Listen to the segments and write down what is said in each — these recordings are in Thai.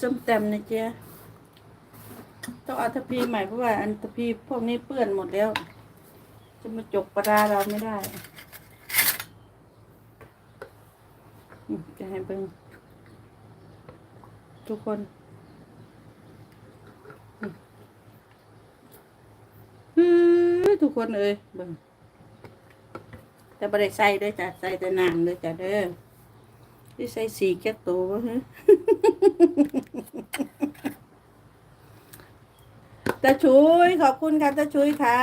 ส้มตำนะเจ๊ต้องเอาทัพีใหม่เพราะว่าอันทัพีพวกนี้เปื้อนหมดแล้ว จะมาจกปลาราเราไม่ได้จะให้เบิ่งทุกคนทุกคนเอ้ยเบิ่งแต่บริใส่ด้วยจ้ะใส่แต่นางเด้วยจ้ะเด้อ ที่ใส่สีแก้ตัววะฮะตาชุยขอบคุณค่ะตาชุยค่ะ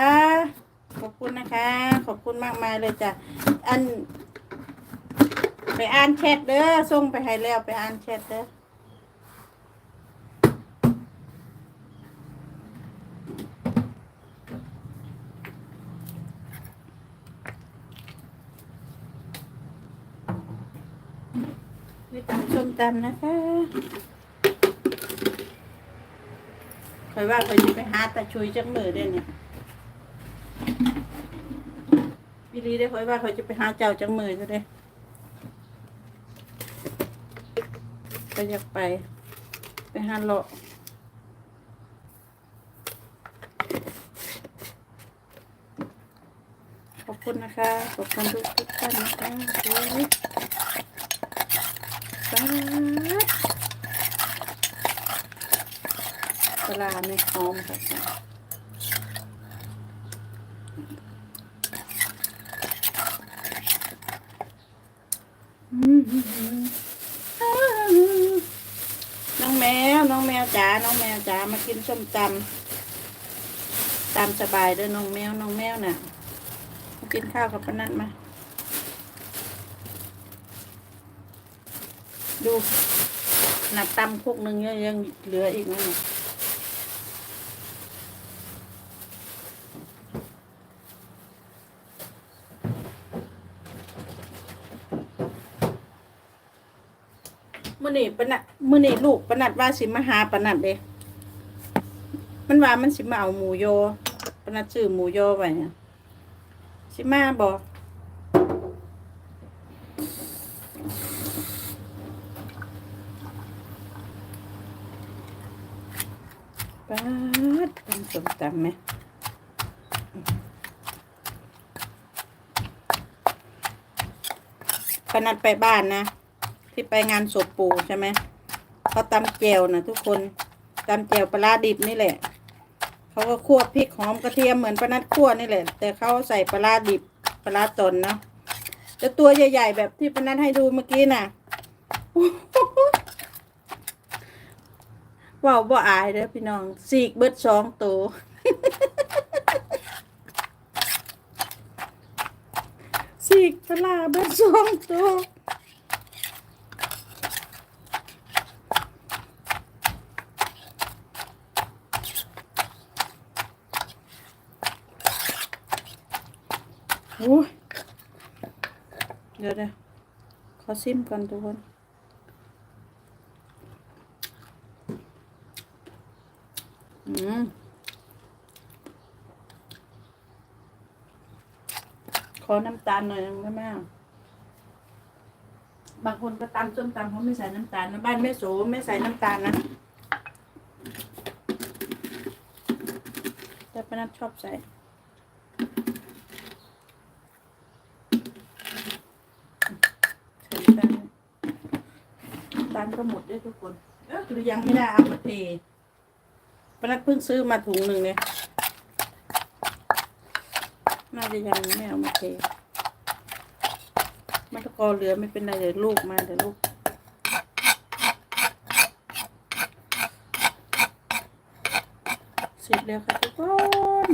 ขอบคุณนะคะ ขอบคุณมากมายเลยจ้ะอัน ไปอ่านแชทเด้อส่งไปให้แล้วไปอ่านแชทเด้อ นี่ตำส้มตำนะคะคอยว่าคอยจะไปหาตาชุยจังมือเด้เนี่ยพี่ลีได้คอยว่าคอยจะไปหาเจ้าจังมือจะได้ก็อยากไป ไปหาเลาะขอบคุณนะคะ ขอบคุณทุกทุกท่านนะคะ โอ้ยสาธุปลาในหอมค่ะน้องแมว น้องแมวจ๋า น้องแมวจ๋า มากินส้มตำตามสบายเด้อน้องแมว น้องแมวน่ะมากินข้าวกับปานัดมา ดูหนักตำคุกหนึ่งยังยังเหลืออีกนะเนี่ยมื่อนี่ปนัดมื่อนี่ลูกปนัดว่าสิมาหาปนัดเด้มันว่ามันสิมาเอาหมูโยปนัดซื้อหมูโยไปนะสิมาบอก ป๊าดตำส้มตำไหมปนัดไปบ้านนะ ที่ไปงานศพปู่ใช่ไหมเขาตำแจวนะทุกคนตำแจวปลาดิบนี่แหละ เขาก็คั่วพริกหอมกระเทียมเหมือนปนัดคั่วนี่แหละ แต่เขาใส่ปลาดิบปลาร้าตนเนาะแต่ตัวใหญ่ ๆ แบบที่ปนัดให้ดูเมื่อกี้น่ะ ว้าวบ่อายเด้อพี่น้องสีกเบิดสองตัวสีกปลาเบิดสองตัวโอ้เดี๋ยวเดี๋ยวขอซิมก่อนทุกคน อืม ขอน้ำตาลหน่อยได้ไหมบางคนก็ตำส้มตำเขาไม่ใส่น้ำตาลนะบ้านแม่โสไม่ใส่น้ำตาลนะแต่ป้านัทชอบใส่ใส่น้ำตาลน้ำตาลก็หมดด้วยทุกคน เออคือยังไม่ได้เอามาเท ปนัดเพิ่งซื้อมาถุงหนึ่งเนี่ย น่าจะยังไม่เอามาเทมะละกอเหลือไม่เป็นไรเดี๋ยวลูกมาเดี๋ยวลูกเสร็จแล้วค่ะทุกคน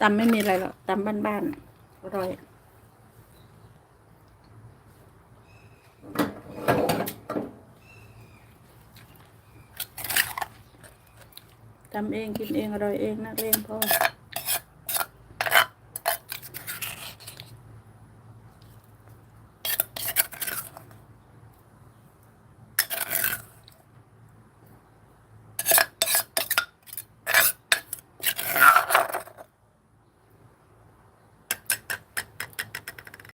ตำไม่มีอะไรหรอกตำบ้านๆอร่อย ทำเองกินเองอร่อยเองนักเองพอ